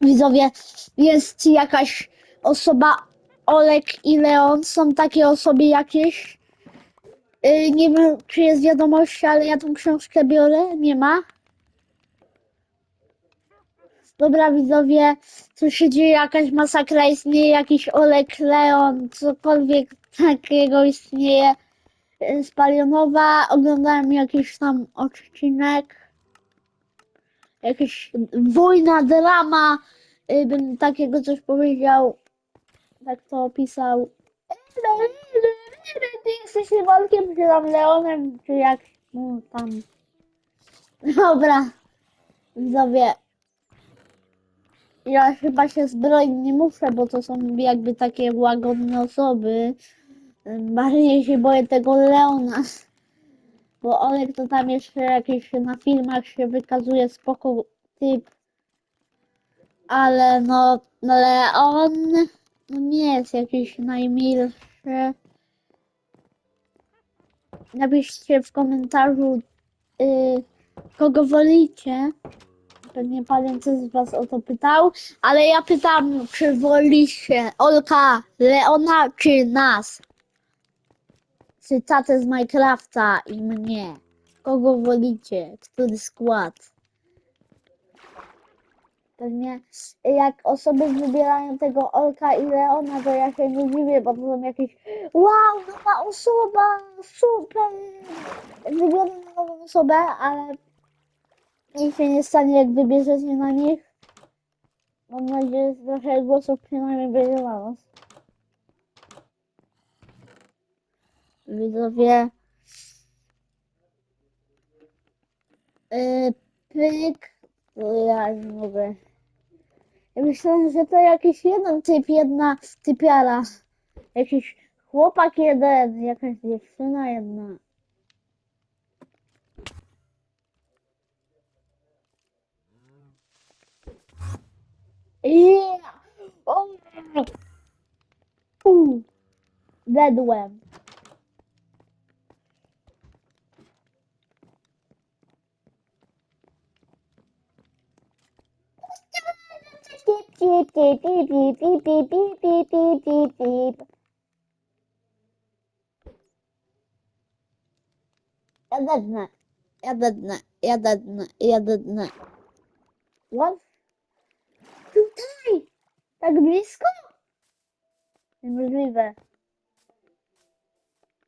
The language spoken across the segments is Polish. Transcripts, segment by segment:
widzowie, jest jakaś osoba, Olek i Leon, są takie osoby jakieś. Yy, nie wiem, czy jest wiadomość, ale ja tą książkę biorę, nie ma. Dobra, widzowie, co się dzieje, jakaś masakra istnieje, jakiś Olek, Leon, cokolwiek takiego istnieje. Yy, Spalionowa, oglądałem jakiś tam odcinek jakaś wojna, drama, bym takiego coś powiedział, tak to opisał. Ty jesteś Wolkiem, czy tam Leonem, czy jak no, tam. Dobra, widzowie. Ja chyba się zbroić nie muszę, bo to są jakby takie łagodne osoby. Bardziej się boję tego Leona. Bo Olek to tam jeszcze jakieś na filmach się wykazuje spoko typ. Ale no, no Leon no nie jest jakiś najmilszy. Napiszcie w komentarzu, y, kogo wolicie. Pewnie pamiętam z was o to pytał, ale ja pytam, czy wolicie Olka, Leona, czy nas? Cytaty z Minecrafta i mnie. Kogo wolicie? Który skład? Pewnie jak osoby wybierają tego Olka i Leona, to ja się nie dziwię, bo to są jakieś wow, nowa osoba, super! Wybiorę nową osobę, ale nic się nie stanie, jak wybierzecie na nich. Mam nadzieję, że trochę głosów przynajmniej będzie na nas. Widzowie. Yy, pyk. O, Ja mogę. Ja myślałem, że to jakiś jeden typ, jedna typiara. Jakiś chłopak jeden, jakaś dziewczyna jedna. Yeah! Oh! пип пип пип пип пип пип пип пип пип Я до дна, я до дна, я до дна, я до дна. Вот. Tutaj! Tak blisko? Niemożliwe.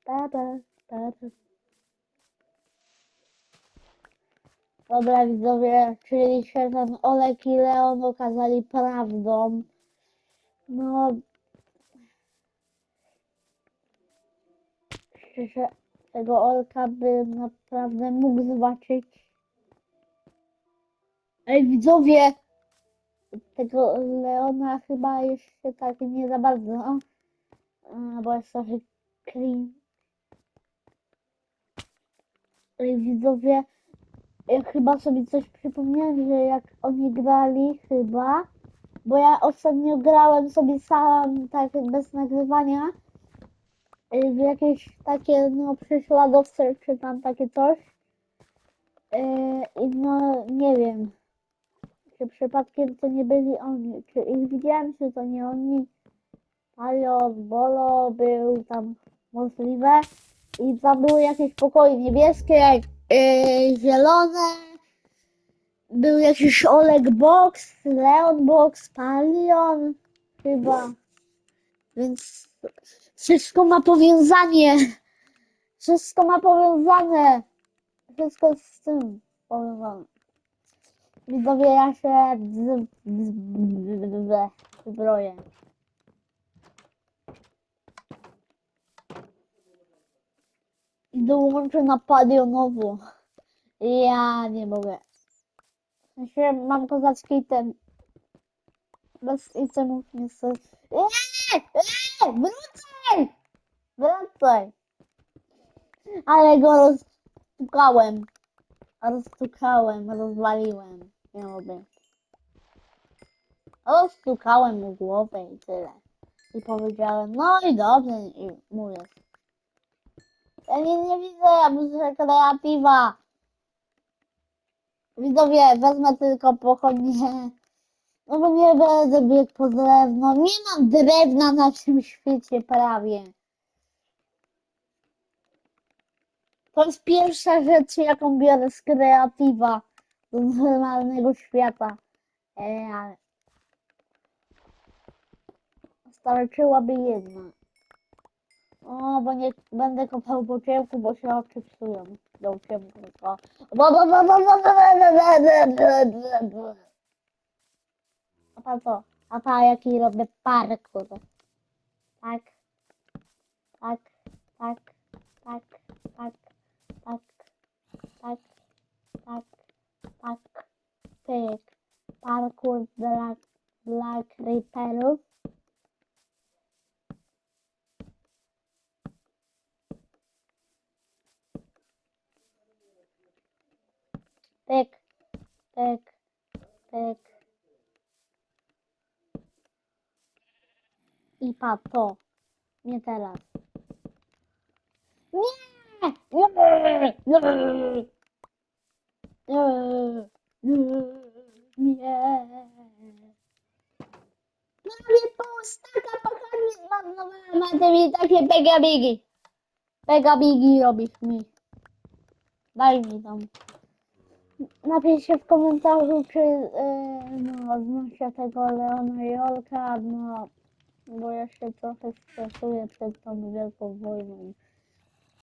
Pa, pa, pa, pa. Dobra widzowie, czyli się ten Olek i Leon okazali prawdą. No... Szczerze, tego Olka by naprawdę mógł zobaczyć. Ej widzowie! Tego Leona chyba jeszcze tak nie za bardzo. Bo jest trochę clean. Ej widzowie! Chyba sobie coś przypomniałem, że jak oni grali chyba, bo ja ostatnio grałem sobie sam tak bez nagrywania y, w jakieś takie no prześladowce czy tam takie coś. Y, i no nie wiem czy przypadkiem to nie byli oni, czy ich widziałem, czy to nie oni. Palio, Bolo był tam możliwe. I tam były jakieś pokoje niebieskie, yy, zielone. Był jakiś Oleg Box, Leon Box, Palion chyba. Więc wszystko ma powiązanie. Wszystko ma powiązane. Wszystko z tym powiązane. Widzowie, ja się zbroję. Dołączę na Padionowo. Ja nie mogę. W mam kozacki item. Bez itemów niestety. Eee! Eee! Wracaj! Wracaj! Ale go rozstukałem. Rozstukałem, rozwaliłem. Nie mogę. Rozstukałem mu głowę i tyle. I powiedziałem, no i dobrze, i mówię. Ja nie, nie widzę, ja muszę kreatywa. Widzowie, wezmę tylko pochodnie No bo nie będę biegł po drewno. Nie mam drewna na tym świecie prawie. To jest pierwsza rzecz, jaką biorę z kreatywa do normalnego świata. E, ale starczyłaby jedna. O, bo nie będę kopał po ciemku, bo się oczy psują. Do ciemku. O. Bo, bo, bo, bo, bo, bo, bo, bo, bo, bo, bo. A pa co? A pa jaki robię parkour. Tak. Tak. Tak. Tak. Tak. Tak. Tak. Tak. Tak. Pyk. Parkour dla, dla creeperów. Pyk. Pyk. Pyk. I pa to. Nie teraz. Nie! Nie! Nie! Nie! Nie! Prawie pół staka pochodni zmarnowałem, a ty mi takie pegabigi. Pegabigi robisz mi. Daj mi tam. Napiszcie w komentarzu, czy yy, no, znoszę tego Leona i Olka, no bo ja się trochę stresuję przed tą wielką wojną.